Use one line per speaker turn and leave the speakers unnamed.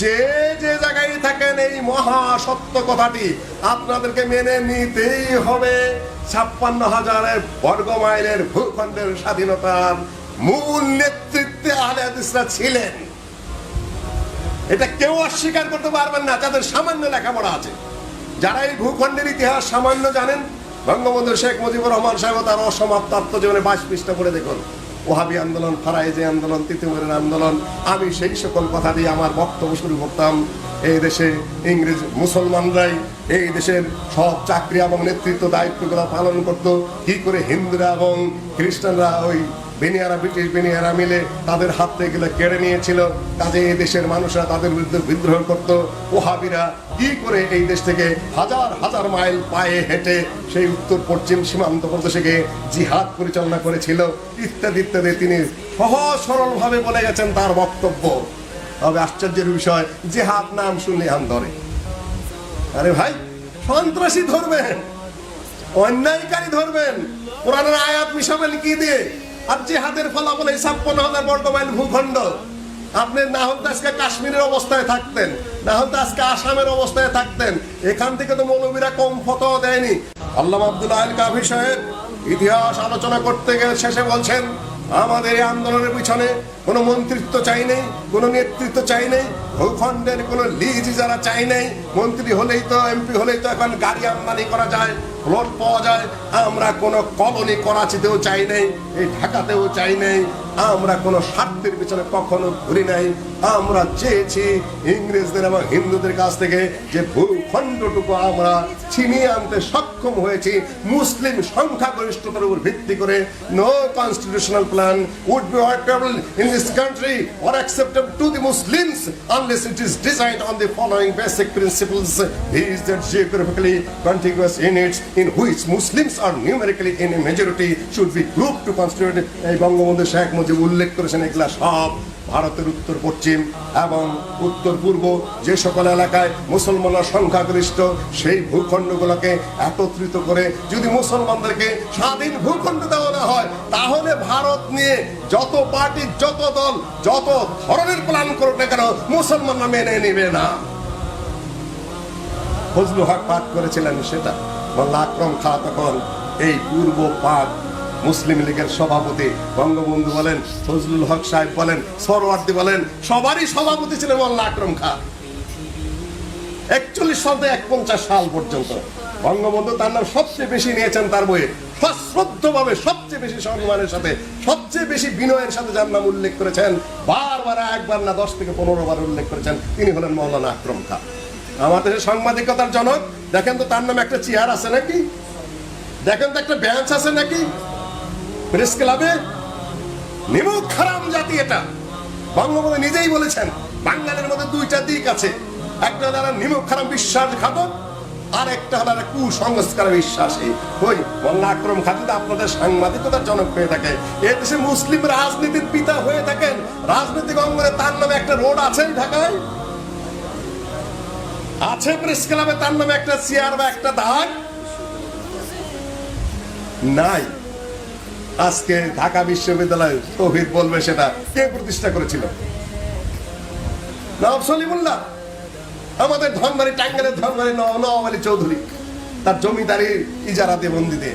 যে যে জায়গায় থাকেন এই মহা সত্য কথাটি আপনাদেরকে মেনে নিতেই হবে। ছাপ্পান্ন হাজারের বর্গ মাইলের ভূখণ্ডের স্বাধীনতার মূল নেতৃত্বে হাদিসরা ছিলেন। এটা কেউ অস্বীকার করতে পারবেন না, যাদের সামান্য লেখাপড়া আছে। যারা এই ভূখণ্ডের ইতিহাস সামান্য জানেন, বঙ্গবন্ধু শেখ মুজিবুর রহমান সাহেব তার অসমাপ্ত আত্মজীবনে বাইশ পৃষ্ঠা করে দেখুন। ওহাবি আন্দোলন ফারাইজে আন্দোলন, তিতুমিরের আন্দোলন। আমি সেই সকল কথা দিয়ে আমার বক্তব্য শুরু করতাম। এই দেশে ইংরেজ মুসলমানরাই এই দেশের সব চাকরি এবং নেতৃত্ব দায়িত্বগুলো পালন করত। কি করে হিন্দুরা এবং খ্রিস্টানরা ওই বেনিয়ারা ব্রিটিশ, বেনিয়ারা মিলে তাদের হাত থেকে কেড়ে নিয়েছিল। কাজে এই দেশের মানুষরা তাদের বিরুদ্ধে বিদ্রোহ করত। ওহাবিরা কি করে এই দেশ থেকে হাজার হাজার মাইল পায়ে হেঁটে সেই উত্তর, পশ্চিম সীমান্ত প্রদেশে গিয়ে জিহাদ পরিচালনা করেছিল? ইত্যাদি ইত্যাদি। তিনি সহজ, সরলভাবে বলে গেছেন তার বক্তব্য। তবে আশ্চর্যের বিষয়, জিহাদ নাম শুনলে হান ধরে। আরে ভাই, সন্ত্রাসী ধরবেন, অন্যায়কারী ধরবেন। কোরআনের আয়াত মিশাবেন কি দিয়ে? আর জেহাদের ফলাফল এই ছাপ্পান্ন হাজার বর্গ মাইল ভূখণ্ড আপনি না হলে আজকে কাশ্মীরের অবস্থায় থাকতেন, না হলে আজকে আসামের অবস্থায় থাকতেন। এখান থেকে তো মৌলবীরা কম ফটো দেয়নি। আল্লাহ আব্দুল্লাহ আল কাফি সাহেব ইতিহাস আলোচনা করতে গেলে শেষে বলছেন, আমাদের এই আন্দোলনের পিছনে কোনো মন্ত্রিত্ব চাই নেই, কোনো নেতৃত্ব চাই নেই, ভূখণ্ডের কোনো লিজ যারা চাই নেই, মন্ত্রী হলেই তো, এমপি হলেই তো এখন গাড়ি আমদানি করা যায়। প্লট পাওয়া যায়। আমরা কোনো কলোনি করাচিতেও চাই নেই এই ঢাকাতেও চাই নেই। আমরা কোনো স্বার্থের পিছনে কখনো ঘুরি নাই। আমরা চেয়েছি ইংরেজদের এবং হিন্দুদের কাছ থেকে যে ভূখণ্ডটুকু আমরা ছিনিয়ে আনতে সক্ষম হয়েছি। মুসলিম সংখ্যাগরিষ্ঠতার উপর ভিত্তি করে no constitutional plan would be actable in this country or acceptable to the Muslims unless it is decide on the following basic principles is that geographically contiguous units in which Muslims are numerically in a majority be grouped to constitute এই বঙ্গবন্ধু শেখ মুজিব উল্লেখ করেছেন, এগুলা সব ভারতের উত্তর, পশ্চিম এবং উত্তর, পূর্ব, যে সকল এলাকায় মুসলমানরা সংখ্যাগরিষ্ঠ, সেই ভূখণ্ডগুলোকে একত্রিত করে যদি মুসলমানদেরকে স্বাধীন ভূখণ্ড দেওয়া হয়, তাহলে ভারত নিয়ে যত পার্টি, যত দল, যত ধরনের প্ল্যান করুক না কেন, মুসলমানরা মেনে নেবে না। ফজলু হক পাঠ করেছিলেন সেটা মোল্লা আকরম খা তখন এই পূর্ব পাক মুসলিম লীগের সভাপতি বঙ্গবন্ধু বলেন, ফজলুল হক সাহেব বলেন, সরওয়ার্দি বলেন, সবারই সভাপতি ছিলেন মোল্লা আকরম খা। একচল্লিশ থেকে এক পঞ্চাশ সাল পর্যন্ত। বঙ্গবন্ধু তার নাম সবচেয়ে বেশি নিয়েছেন তার বইয়ে। সশ্রদ্ধ ভাবে সবচেয়ে বেশি সম্মানের সাথে, সবচেয়ে বেশি বিনয়ের সাথে যার নাম উল্লেখ করেছেন, বারবার একবার না, দশ থেকে পনেরো বার উল্লেখ করেছেন, তিনি হলেন মৌলানা আকরম খা। আমাদের সাংবাদিকতার জনক, দেখেন তো তার নামে একটা চেয়ার আছে নাকি? দেখেন তো একটা বেঞ্চ আছে নাকি? প্রেস ক্লাবে নিমুখ খারাম জাতি এটা। বঙ্গবন্ধু নিজেই বলেছেন, বাঙালির মধ্যে দুইটা দিক আছে। একটা এরা নিমুখ খারাপ বিশ্বাসঘাতক আর একটা হলো কুসংস্কার বিশ্বাসী ওই মোল্লা আকরম খাদিদ আপনাদের সাংবাদিকতার জনক হয়ে থাকে। এ দেশে মুসলিম রাজনীতির পিতা হয়ে থাকেন। রাজনৈতিক অঙ্গনে তার নামে একটা রোড আছে ঢাকায়। আছে প্রেস ক্লাবে তার নামে একটা চেয়ার বা একটা দাগ। নাই। আজকে ঢাকা বিশ্ববিদ্যালয় তৌহিদ বলবে সেটা কে প্রতিষ্ঠা করেছিল? সলিমুল্লাহ। আমাদের ধনবাড়ি টাঙ্গালের ধনবাড়ি নওয়াব আলী চৌধুরী, তার জমিদারি ইজারাতে বন্দিতে